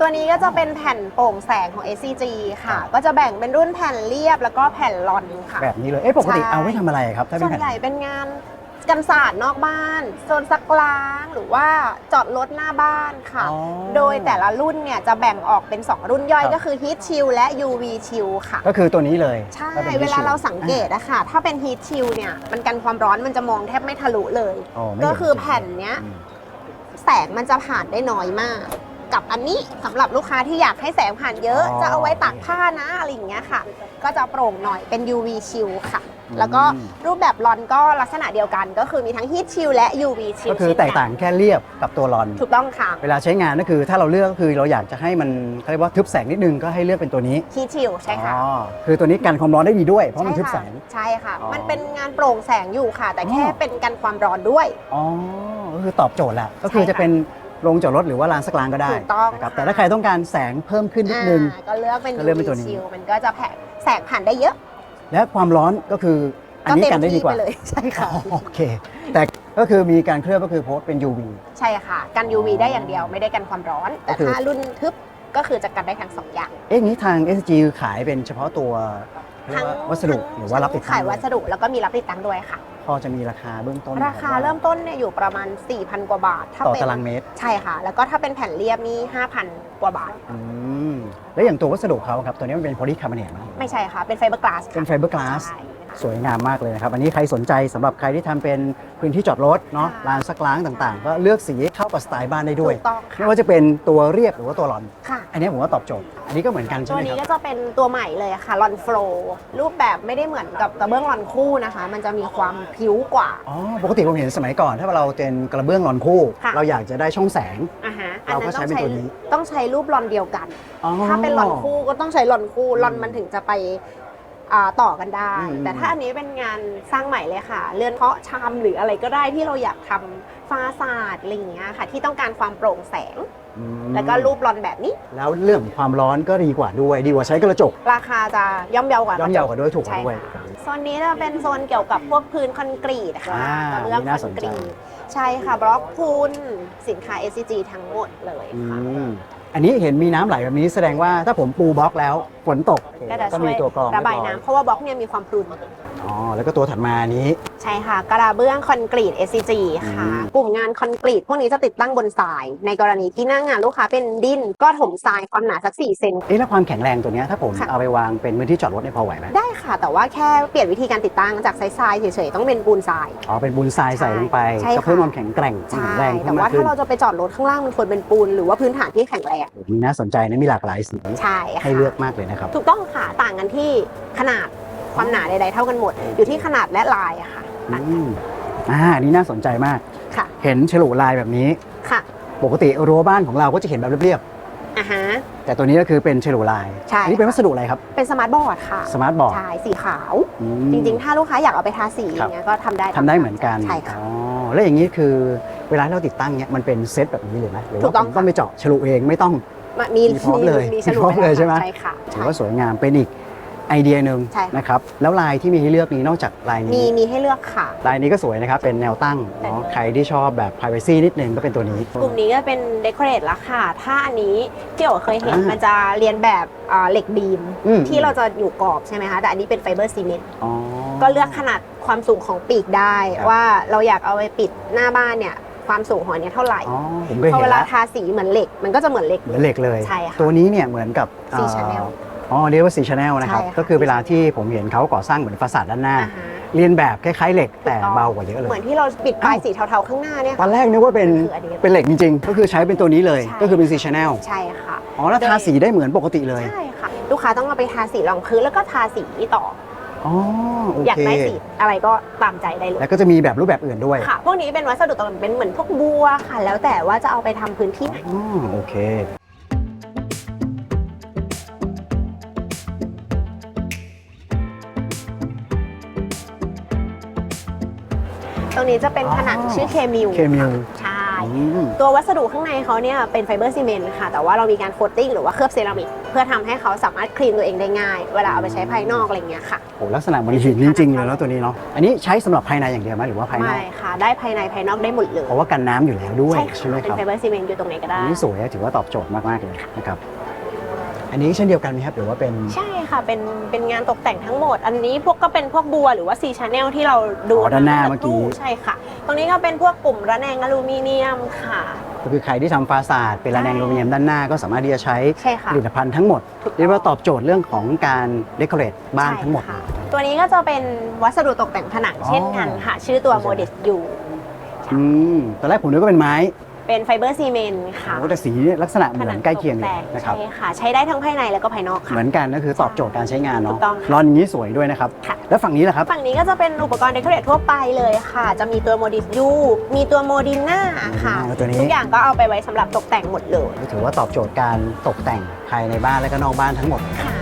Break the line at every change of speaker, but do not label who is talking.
ตัวนี้ก็จะเป็นแผ่นโปร่งแสงของ SCG ค่ะ
ครับ
ก็จะแบ่งเป็นรุ่นแผ่นเรียบแล้วก็แผ่นลอนค่ะ
แบบนี้เลย เอ๊ะปกติ
ใช่
เอาไว้ทำอะไรครับถ้าเป็
ส่
น
วน
แผ่น
ใหญ่เป็นงานกันศาสตร์นอกบ้านโซนซักล้างหรือว่าจอดรถหน้าบ้านค่ะ
อ๋อ
โดยแต่ละรุ่นเนี่ยจะแบ่งออกเป็น 2 รุ่นย่อย
ครับ
ก็คือ Heat Chill และ UV Chill ค่ะ
ก็คือตัวนี้เลย
ใช่
ถ้ป็น
เวลา
ชิล
เราสังเกตอะค่ะ ถ้าเป็น Heat Chill เนี่ยมันกันความร้อนมันจะมองแทบไม่ทะลุเลย
อ๋อไม่
ก็
เห็น
คือ
จริง
แผ่นเนี้ย
อืม
แสงมันจะผ่านได้น้อยมาก กับอันนี้สำหรับลูกค้าที่อยากให้แสงผ่านเยอะ
อ๋อ
จะเอาไว้ตากผ้านะอะไรอย่างเงี้ยค่ะ ก็จะโปร่งหน่อยเป็น UV Chill ค่ะ
อืม
แล้วก็รูปแบบลอนก็ลักษณะเดียวกัน ก็คือมีทั้ง Heat Chill และ UV Chill
ก็คือแตกต่างแค่เรียบกับตัวรอน
ถูกต้องค่ะ
เวลาใช้งานก็คือถ้าเราเลือกก็คือเราอยากจะให้มันเขาเรียกว่าทึบแสงนิดนึงก็ให้เลือกเป็นตัวนี้
Heat Chill ใช่ค่ะ
อ๋อคือตัวนี้กันความร้อนได้ดีด้วยเพราะมันทึบแสง
ใช่ค่ะ
อ๋อ
มันเป็นงานโปร่งแสงอยู่ค่ะ แต่แค่
อ๋อ
เป็นกันความร้อนด้วย
อ๋อก็คือตอบโจทย์แหละก็คือ
ใช่ค่ะ
จะเป็น โรงจอดรถหรือว่าลานสักลางก็ได้
ถูกต้อง
นะครับ
ค่ะ
แต่ถ้าใครต้องการแสงเพิ่มขึ้นนิดนึง
อ่าก็เลือกเป็น
ก็เลือกเป็น
UV
ตัวนี้
Chill มันก็จะแผ่แสงผ่านได้เยอะ
และความร้อนก็คืออันนี้กันได้ดีกว่า
เต็มที่ไปเลย ใช่ค่ะ
อ๋อโอเค แต่ก็คือมีการเคลือบก็คือโพสต์เป็น UV
ใช่ค่ะ กัน UV ได้อย่างเดียวไม่ได้กันความร้อน แต่
ก็คือ
ถ้ารุ่นทึบก็คือจะกันได้ทั้งสองอย่าง
เอ๊ะงี้ทาง SG ขายเป็นเฉพาะตัวเรียกว่าวัสดุหรือว่ารับติดตั้
ขางย
ด้ว
วัสดุแล้วก็มีรับติดตั้งด้วยค่ะ
พอจะมีราคาเบื้องต้น
ราคาเริ่มต้นเนี่ยอยู่ประมาณ 4,000 กว่าบาทถ้า
ต่อ
เป็น
ตารางเมตร
ใช่ค่ะ แล้วก็ถ้าเป็นแผ่นเรียบนี่5,000 กว่าบาท
อืมแล้วอย่างตัววัสดุเขาครับ ตัวนี้มันเป็นโพลีคาร์บอเนตไหม
ไม่ใช่ค่ะ เป็นไฟเบอร์กลาส
เป็นไฟเบอร์กลาส
ใช่
สวยงามมากเลยนะครับ อันนี้ใครสนใจสำหรับใครที่ทำเป็นพื้นที่จอดรถเนาะ
ค่ะ
ลานซักล้างต่างๆ ก็เลือกสีเข้ากับสไตล์บ้านได้ด้วย
ถูกต้อง
ไม่
ค่ะ
ว่าจะเป็นตัวเรียบหรือว่าตัวหลอน
ค่ะ
อันนี้ผมว่าตอบโจทย์ อันนี้ก็เหมือนกันใช่
ตัว
ไหมค
นี้
รับ
ก็จะเป็นตัวใหม่เลยค่ะลอนโฟลรูปแบบไม่ได้เหมือนกับกระเบื้องลอนคู่นะคะ มันจะมีความพิ้วกว่า
อ๋อปกติผมเห็นสมัยก่อน ถ้าเราเป็นกระเบื้องหลอนคู่
ค่ะ
เราอยากจะได้ช่องแสง
อะฮะ
เราก็ใช้เป็นตัวนี้
ต้องใช้รูปลอนเดียวกัน
อ๋อ
ถ้าเป็นลอนคู่ก็ต้องใช้ลอนคู่ลอน
อืม
มันถึงจะไปอ่า ต่อกันได้
อืม
แต่ถ้าอันนี้เป็นงานสร้างใหม่เลยค่ะ เรือนเพาะชามหรืออะไรก็ได้ที่เราอยากทำฟาซาดอะไรอย่างเงี้ยค่ะ ที่ต้องการความโปร่งแสง
อืม
แล้วก็รูปลอนแบบนี้
แล้วเรื่องความร้อนก็ดีกว่าด้วย ดีกว่าใช้กระจก
ราคาจะย่อมเยาวกว่า
ย่อมเยาวกว่าด้วยถูกกว่า
ใช่
ด้วย
ค่ะโซนนี้จะเป็นโซนเกี่ยวกับพวกพื้นคอนกรีตค่ะ
อ่าก
ระเบื้อง
นี่
ค
น่า
อน
สน
ก
ใจ
รีตใช่ค่ะบล็อกพูนสินค้า SCG ทั้งหมดเลย
อื
ค่ะ
ม อันนี้เห็นมีน้ำไหลแบบนี้แสดงว่าถ้าผมปูบล็อกแล้วฝนตก
ก็จะ
ก็
ช่ว
มี
ย
ตัวกรอง
ระบาย
เอ
น้ำเพราะว่าบล็อกเนี่ยมีความพรุน
อ๋อแล้วก็ตัวถัดมาอันนี้
ใช่ค่ะกระเบื้องคอนกรีต SCG ค่ะ
อืม
กลุ่มงานคอนกรีต พวกนี้จะติดตั้งบนทราย ในกรณีที่หน้างงานลูกค้าเป็นดินก็ถมทรายความหนาสัก4เซน
เอ๊ะแล้วความแข็งแรงตัวเนี้ยถ้าผม
ค่ะ
เอาไปวางเป็นพื้นที่จอดรถเนี่ยพอไหวไหม
ได้ค่ะ แต่ว่าแค่เปลี่ยนวิธีการติดตั้งจากทรายๆเฉยๆ ต้องเป็นปูนทราย
อ๋อเป็นบุญทรายใส่ลงไป
ใช่
ก็เพิ่ม
ค่ะ
ความแข็งแกร่งความ
ใช่
แข็งแรง
แต่
เพิ่ม
ว่ามา
กขึ้
ถ้านเราจะไปจอดรถข้างล่างมันควรเป็นปูน หรือว่าพื้นฐานที่แข็งแรง
มีน่าสนใจนะมีหลากหลายสี
ใช่ค่ะ
ให้เลือกมากเลยนะครับ
ถูกต้องค่ะ ต่างกันที่ขนาดความหนาใดๆเท่ากันหมด อยู่ที่ขนาดและลายอะค่ะ
อืมอ่าอันนี้น่าสนใจมาก
ค่ะ
เห็นฉลุลายแบบนี้
ค่ะ
ปกติรั้วบ้านของเราก็จะเห็นแบบเรียบ
อะฮะ
ๆ แต่ตัวนี้ก็คือเป็นฉลุลาย
ใช่
อันนี้เป็นวัสดุอะไรครับ
เป็นสมาร์ทบอร์ดค่ะ
สมาร์ทบอร์ด
ใช่สีขาว
อืม
จริงๆ ถ้าลูกค้าอยากเอาไปทาสีอ
ครับ
ย่างเงี้ยก็ทำได้
ทำได้เหมือนกัน
ใช่ค่ะ
อ๋อแล้วอย่างนี้คือเวลาเราติดตั้งเนี่ยมันเป็นเซตแบบนี้เลยไหมหรือ
ถู
ว่าก
ต้อง
ผมต้องไปเจาะฉลุเองไม่ต้อง
มี
มีพร้อมเลย
มีฉลุ
มีพร้อมเลยใช่ไหม
ใช่ค่ะ
ถือ
ใช่
ว่าสวยงามเป็นอีก ไอเดียหนึ่ง
ใช่ค่ะ
นะครับแล้วลายที่มีให้เลือกนี้นอกจากลาย
มี
นี้
มีให้เลือกค่ะ
ลายนี้ก็สวยนะครับ เป็นแนวตั้งเนาะใครที่ชอบแบบ privacy นิดนึงก็เป็นตัวนี้
กลุ่มนี้ก็เป็นเดคอเรทละค่ะ ถ้าอันนี้ที่โอเคยเห็น
อ่ามั
มันจะเรียนแบบอ่าเหล็กบีม
อืม
ที่เราจะอยู่กรอบใช่ไหมคะ แต่อันนี้เป็นไฟเบอร์ซีเมนต์
อ๋อ
ก็เลือกขนาดความสูงของปีกได้
ครับ
ว่าเราอยากเอาไปปิดหน้าบ้านเนี่ย ความสูงของอันเนี้ยเท่าไหร่
อ๋อผมก็
พอ
เห็
เวนลา
แล้ว
ทาสีเหมือนเหล็ก มันก็จะเหมือนเหล็ก
เหมือนเหล็กเลย
ใช่ค่ะ
ตัวนี้เนี่ยเหมือนกับ
สี
เอ่อ
Chanel
อ๋อเรียกว่าสีชาแนลนะครับ
ใช่ค่ะ
ก็คือเวลาที่ผมเห็นเขาก่อสร้างเหมือนฟาสาดด้านหน้า
อ่าฮะ
เรียนแบบคล้ายๆเหล็กแต่
ถูกต้อง
เบากว่าเยอะเล
เหมื
ย
อนที่เราปิดปลายสีเทาๆข้างหน้าเนี่ย
ตอนแรกนึกว่าเป็น
คืออันนี้
เป็นเหล็กจริงๆ ก็คือใช้เป็นตัวนี้เลย
ใช่
ก็คือเป็นสีชาแนล
ใช่ค่ะ
อ๋อแล้วทาสีได้เหมือนปกติเลย
ใช่ค่ะ ลูกค้าต้องเอาไปทาสีรองพื้นแล้วก็ทาสีต่อ
อ๋อโอ
อยาก
เค
ได้สีอะไรก็ตามใจได้เลย
แล้วก็จะมีแบบรูปแบบอื่นด้วย
ค่ะ พวกนี้เป็นวัสดุตกแต่งเป็นเหมือนพวกบัวค่ะ แล้วแต่ว่าจะเอาไปทำพื้นที่ไหน
อ๋อโอเค
นี้จะเป็นผนัง
อ๋อ
ชื่อเคมิว
เคมิล
ใช่
อืม
ตัววัสดุข้างในเขาเนี่ยเป็นไฟเบอร์ซีเมนต์ค่ะ แต่ว่าเรามีการโคตติ้งหรือว่าเคลือบเซรามิกเพพื่อทำให้เขาสามารถคลีนตัวเองได้ง่าย เวลาเอาไปใช้ภายนอกอะไรเงี้ยค่ะ
โหลักษณะเหมือนหินจริงๆเลยเนาะตัวนี้เนาะอันนี้ใช้สำหรับภายในอย่างเดียวไหมหรือว่าภายนอ
ไม่
ก
ค่ะ ได้ภายในภายนอกได้หมดเลย
เพราะว่ากันน้ำอยู่แล้วด้วย
ใช่
ใช่ไหม
ค่ะ
ค
เป็น
รับ
ไฟเบอร์ซีเมนต์อยู่ตรงไหนก็ได้
อันนี้สวยอะถือว่าตอบโจทย์มากๆเลยนะครับ อันนี้เช่นเดียวกันไหมครับหรือว่าเป็น
ใช่ค่ะ เป็นเป็นงานตกแต่งทั้งหมด อันนี้พวกก็เป็นพวกบัวหรือว่าซีชาแนลที่เราดู
อ๋อด้านหน้าเมื่อกี้
ใช่ค่ะ ตรงนี้ก็เป็นพวกกลุ่มระแนงอลูมิเนียมค่ะ
ก็คือใครที่ทำฟาสาดเป็นระแนงอลูมิเนียมด้านหน้า ก็สามารถที่จะใช้
ใช่ค่ะ
ผลิตภัณฑ์ทั้งหมด
ถูกต้อง
เรียกว่าตอบโจทย์เรื่องของการเดคอเรทบ้าน
ใช่
ทั้งหมด
ค่ะตัวนี้ก็จะเป็นวัสดุตกแต่งผนัง
อ๋อ
เช่นกันค่ะ ชื่อตัวโมเดสยู
อืมตอนแรกผมนึกว่าเป็นไม้
เป็นไฟเบอร์ซีเมนต์ค่ะ
โอ้แต่สีเนี่ยลักษณะเหมือนใกล้เคียงเลยนะครับ
ใช่ค่ะ ใช้ได้ทั้งภายในแล้วก็ภายนอกค่ะ
เหมือนกันก็คือตอบโจทย์การใช้งาน
ถู
เนาะ
กต้องค่ะ
รอนอย่างนี้สวยด้วยนะครับ
ค่ะ
แล้วฝั่งนี้ล่ะครับ
ฝั่งนี้ก็จะเป็นอุปกรณ์เดคอเรททั่วไปเลยค่ะ จะมีตัวโมดิสยูมีตัวโมดิน่าค่ะ
แล้วตัวนี้
ทุกอย่างก็เอาไปไว้สำหรับตกแต่งหมดเลย
ก็ถือว่าตอบโจทย์การตกแต่งภายในบ้านและก็นอกบ้านทั้งหมด
ค่ะ